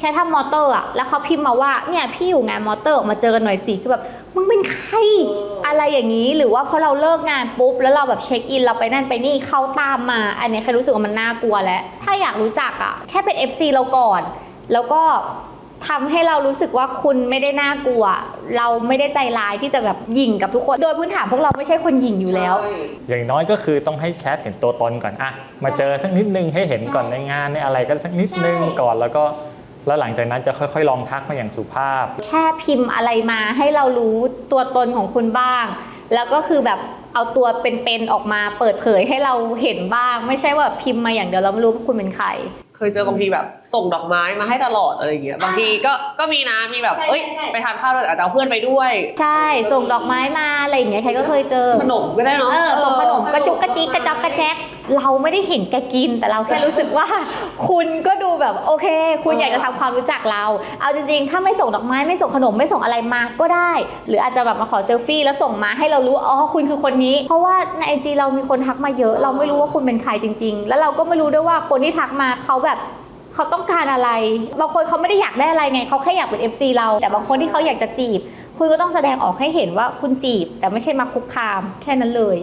แค่ทำมอเตอร์อะแล้วเขาพิมพ์มาว่าเนี่ยพี่อยู่งานมอเตอร์ออกมาเจอกันหน่อยสิคือแบบมึงเป็นใครอะไรอย่างนี้หรือว่าพอเราเลิกงานปุ๊บ แล้วเราแบบเช็คอินเราไปนั่นไปนี่เขาตามมา อันเนี้ยแค่รู้สึกว่ามันน่ากลัวแล้ว ถ้าอยากรู้จักอะแค่เป็น FC เราก่อน แล้วก็ทำให้เรารู้สึกว่าคุณไม่ได้น่ากลัว เราไม่ได้ใจร้ายที่จะแบบหยิ่งกับทุกคน โดยพื้นฐานพวกเราไม่ใช่คนหยิ่งอยู่แล้วใช่อย่างน้อยก็คือต้องให้แคทเห็นตัวตนก่อนอะมาเจอสักนิดนึงให้เห็นก่อนในงานในอะไรก็สักนิดนึงใช่ก่อนแล้วก็ แล้วหลังจากนั้นจะค่อยๆ ลองทักมาอย่างสุภาพ แค่พิมพ์อะไรมาให้เรารู้ตัวตนของคุณบ้าง แล้วก็คือแบบเอาตัวเป็นๆออกมาเปิดเผยให้เราเห็นบ้าง ไม่ใช่ว่าพิมพ์มาอย่างเดียวเราไม่รู้ว่าคุณเป็นใคร เคยเจอบางทีแบบส่งดอกไม้มาให้ตลอดอะไรอย่างเงี้ยบางทีก็ก็มีนะมีแบบใช่เอ้ยใช่ไปทานข้าวด้วยอาจจะเอาเพื่อนไปด้วย ใช่ส่งดอกไม้มาอะไรอย่างเงี้ยใครก็เคยเจอขนมก็ได้เนาะเออส่งขนมกระจุกกระจิกกระจอกกระแจกเราไม่ได้เห็นแกกินแต่เราแค่รู้สึกว่า คุณก็ดูแบบโอเค คุณอยากจะทำความรู้จักเรา เอาจริงๆ ถ้าไม่ส่งดอกไม้ไม่ส่งขนมไม่ส่งอะไรมาก็ได้ หรืออาจจะแบบมาขอเซลฟี่แล้วส่งมาให้เรารู้อ๋อคุณคือคนนี้ เพราะว่าในไอจีเรามีคนทักมาเยอะ เราไม่รู้ว่าคุณเป็นใครจริง ๆ แล้วเราก็ไม่รู้ด้วยว่าคนที่ทักมาเขาแบบเขาต้องการอะไรบางคนเขาไม่ได้อยากได้อะไรไงเขาแค่อยากเป็น FC เรา แต่บางคนที่เขาอยากจะจีบ คุณก็ต้องแสดงออกให้เห็นว่าคุณจีบ แต่ไม่ใช่มาคุกคามแค่นั้นเลย